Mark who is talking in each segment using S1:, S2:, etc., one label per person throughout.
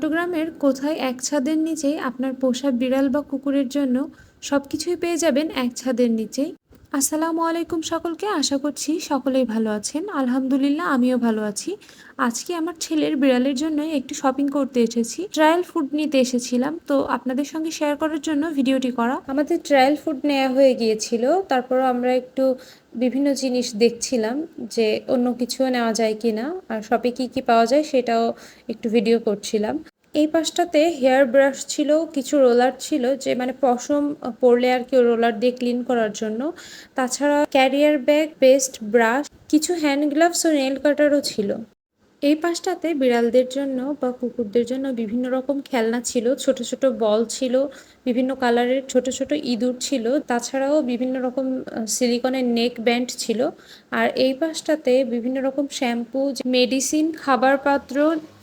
S1: চট্টগ্রামের কোথায় এক ছাদের নিচেই আপনার পোষা বিড়াল বা কুকুরের জন্য সব কিছুই পেয়ে যাবেন এক ছাদের নিচেই আসসালামু আলাইকুম সকলকে, আশা করছি সকলেই ভালো আছেন। আলহামদুলিল্লাহ, আমিও ভালো আছি। আজকে আমার ছেলের বিড়ালের জন্য একটু শপিং করতে এসেছি। ট্রায়াল ফুড নিতে এসেছিলাম, তো আপনাদের সঙ্গে শেয়ার করার জন্য ভিডিওটি করা। আমাদের ট্রায়াল ফুড নেওয়া হয়ে গিয়েছিল তারপর আমরা একটু বিভিন্ন জিনিস দেখছিলাম যে অন্য কিছুও নেওয়া যায় কি না আর শপে কী কী পাওয়া যায় সেটাও একটু ভিডিও করছিলাম। এই পাশটাতে হেয়ার ব্রাশ ছিল, কিছু রোলার ছিল যে মানে পশম পড়লে আর কি রোলার দিয়ে ক্লিন করার জন্য। তাছাড়া ক্যারিয়ার ব্যাগ পেস্ট ব্রাশ, কিছু হ্যান্ড গ্লাভস ও নেল কাটারও ছিল। এই পাশটাতে বিড়ালদের জন্য বা কুকুরদের জন্য বিভিন্ন রকম খেলনা ছিল, ছোট ছোট বল ছিল, বিভিন্ন কালারের ছোট ছোট ইঁদুর ছিল, তাছাড়াও বিভিন্ন রকম সিলিকনের নেক ব্যান্ড ছিল। আর এই পাশটাতে বিভিন্ন রকম শ্যাম্পু মেডিসিন খাবার পাত্র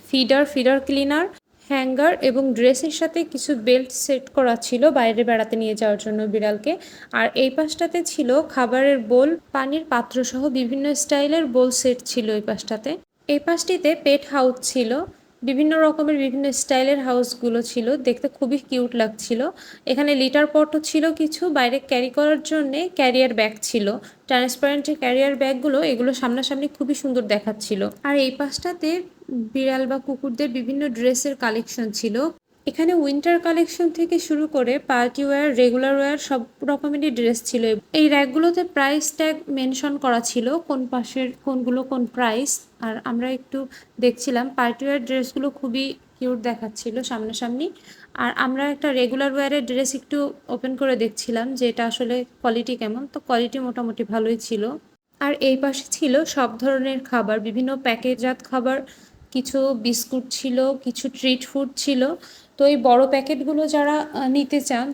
S1: ফিডার ফিডার ক্লিনার হ্যাঙ্গার এবং ড্রেসের সাথে কিছু বেল্ট সেট করা ছিল বাইরে বেড়াতে নিয়ে যাওয়ার জন্য বিড়ালকে। আর এই পাশটাতে ছিল খাবারের বোল, পানির পাত্র সহ বিভিন্ন স্টাইলের বোল সেট ছিল এই পাশটাতে। এই পাশটিতে পেট হাউস ছিল, বিভিন্ন রকমের বিভিন্ন স্টাইলের হাউসগুলো ছিল, দেখতে খুবই কিউট লাগছিল। এখানে লিটার পটও ছিল কিছু, বাইরে ক্যারি করার জন্যে ক্যারিয়ার ব্যাগ ছিল। ট্রান্সপারেন্ট ক্যারিয়ার ব্যাগগুলো এগুলো সামনাসামনি খুবই সুন্দর দেখাচ্ছিল। আর এই পাশটাতে বিড়াল বা কুকুরদের বিভিন্ন ড্রেসের কালেকশন ছিল। এখানে উইন্টার কালেকশন থেকে শুরু করে পার্টি ওয়্যার, রেগুলার ওয়্যার সব রকমেরই ড্রেস ছিল। এই র্যাকগুলোতে প্রাইস ট্যাগ মেনশন করা ছিল, কোন পাশের কোনগুলো কোন প্রাইস। আর আমরা একটু দেখছিলাম, পার্টি ওয়্যার ড্রেসগুলো খুবই কিউট দেখাচ্ছিল সামনাসামনি। আর আমরা একটা রেগুলার ওয়্যারের ড্রেস একটু ওপেন করে দেখছিলাম যে এটা আসলে কোয়ালিটি কেমন। তো কোয়ালিটি মোটামুটি ভালোই ছিল। আর এই পাশে ছিল সব ধরনের খাবার, বিভিন্ন প্যাকেটজাত খাবার কিছু বিস্কুট ছিল, কিছু ট্রিট ফুড ছিল। তো এই বড় প্যাকেটগুলো যারা নিতে চান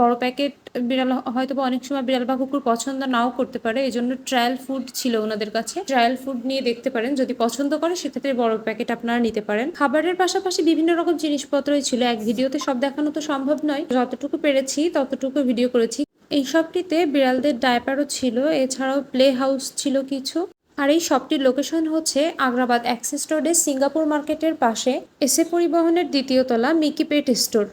S1: বড় প্যাকেট বিড়াল হয়তো অনেক সময় বিড়াল বা কুকুর পছন্দ নাও করতে পারে। এই জন্য ট্রায়াল ফুড ছিল ওনাদের কাছে। ট্রায়াল ফুড নিয়ে দেখতে পারেন, যদি পছন্দ করে, সেক্ষেত্রে বড় প্যাকেট আপনারা নিতে পারেন। খাবারের পাশাপাশি বিভিন্ন রকম জিনিসপত্রই ছিল। এক ভিডিওতে সব দেখানো তো সম্ভব নয়। যতটুকু পেরেছি, ততটুকু ভিডিও করেছি। এই সবটিতে বিড়ালদের ডায়পারও ছিল। এছাড়াও প্লে হাউস ছিল কিছু। আর এই শপটির লোকেশন হচ্ছে আগ্রাবাদ অ্যাক্সেস রোডে সিঙ্গাপুর মার্কেটের পাশে এসে পরিবহনের দ্বিতীয় তলা মিকি পেট স্টোর।